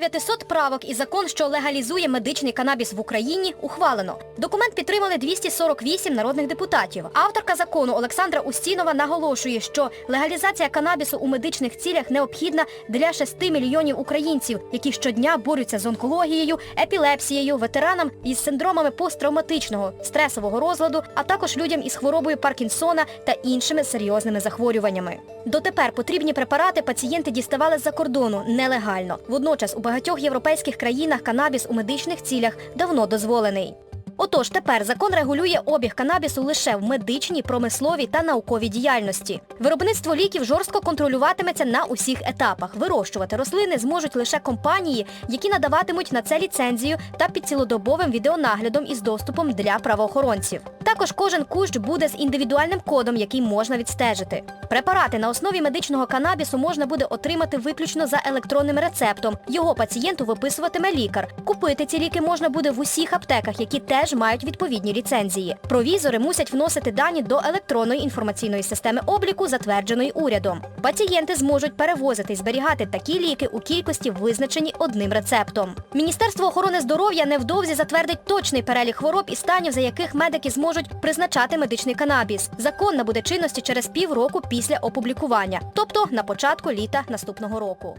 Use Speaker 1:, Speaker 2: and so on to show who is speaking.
Speaker 1: 900 правок і закон, що легалізує медичний канабіс в Україні, ухвалено. Документ підтримали 248 народних депутатів. Авторка закону Олександра Устінова наголошує, що легалізація канабісу у медичних цілях необхідна для 6 мільйонів українців, які щодня борються з онкологією, епілепсією, ветеранам із синдромами посттравматичного стресового розладу, а також людям із хворобою Паркінсона та іншими серйозними захворюваннями. Дотепер потрібні препарати пацієнти діставали з-за кордону нелегально. Водночас у багатьох європейських країнах канабіс у медичних цілях давно дозволений. Отож, тепер закон регулює обіг канабісу лише в медичній, промисловій та науковій діяльності. Виробництво ліків жорстко контролюватиметься на усіх етапах. Вирощувати рослини зможуть лише компанії, які надаватимуть на це ліцензію та під цілодобовим відеонаглядом із доступом для правоохоронців. Також кожен кущ буде з індивідуальним кодом, який можна відстежити. Препарати на основі медичного канабісу можна буде отримати виключно за електронним рецептом. Його пацієнту виписуватиме лікар. Купити ці ліки можна буде в усіх аптеках, які теж мають відповідні ліцензії. Провізори мусять вносити дані до електронної інформаційної системи обліку, затвердженої урядом. Пацієнти зможуть перевозити і зберігати такі ліки у кількості, визначені одним рецептом. Міністерство охорони здоров'я невдовзі затвердить точний перелік хвороб і станів, за яких медики зможуть призначати медичний канабіс. Закон набуде чинності через півроку після опублікування, тобто на початку літа наступного року.